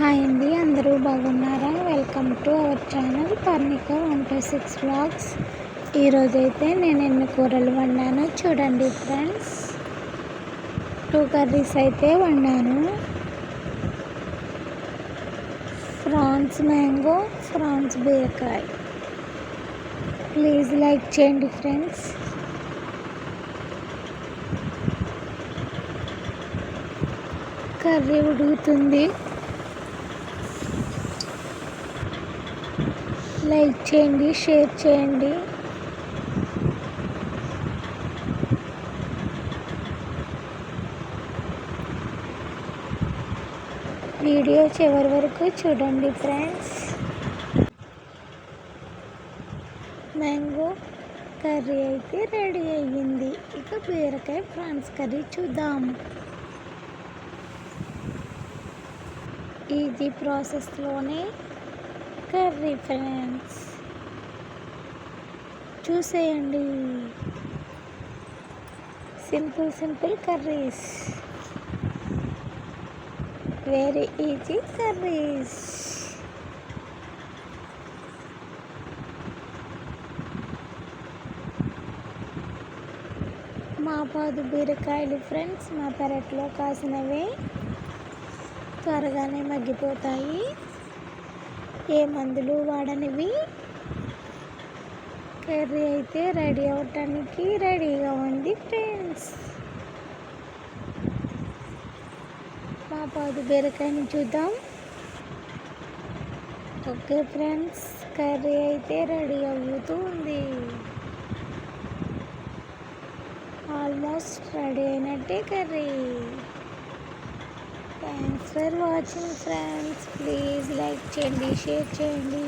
Hi అండి అందరూ బాగున్నారా? Welcome to our channel Parnika one two six vlogs ఈరోజైతే నేను ఎన్ని కూరలు వండానో చూడండి ఫ్రెండ్స్ టూ కర్రీస్ అయితే వండాను. ఫ్రాన్స్ మ్యాంగో ఫ్రాన్స్ బీరకాయ. ప్లీజ్ లైక్ చేయండి ఫ్రెండ్స్ కర్రీ ఉడుకుతుంది. లైక్ చేయండి షేర్ చేయండి. వీడియో చివరి వరకు చూడండి ఫ్రెండ్స్? మ్యాంగో కర్రీ అయితే రెడీ అయ్యింది. ఇక బీరకాయ ఫ్రాన్స్ కర్రీ చూద్దాం. ఈజీ ప్రాసెస్లోనే కర్రీ ఫ్రెండ్స్ చూసేయండి. Simple simple curries very easy curries మా పాదు బీరకాయలు ఫ్రెండ్స్ మా పెరట్లో కాసినవి త్వరగానే మగ్గిపోతాయి. ఏ మందులు వాడనివి? కర్రీ అయితే రెడీ అవటానికి రెడీగా ఉంది ఫ్రెండ్స్. మా పాదు బీరకాయని చూద్దాం. Okay friends. కర్రీ అయితే రెడీ అవుతూ ఉంది. ఆల్మోస్ట్ రెడీ అయినట్టే curry. Thanks for watching friends please like చేయండి షేర్ చేయండి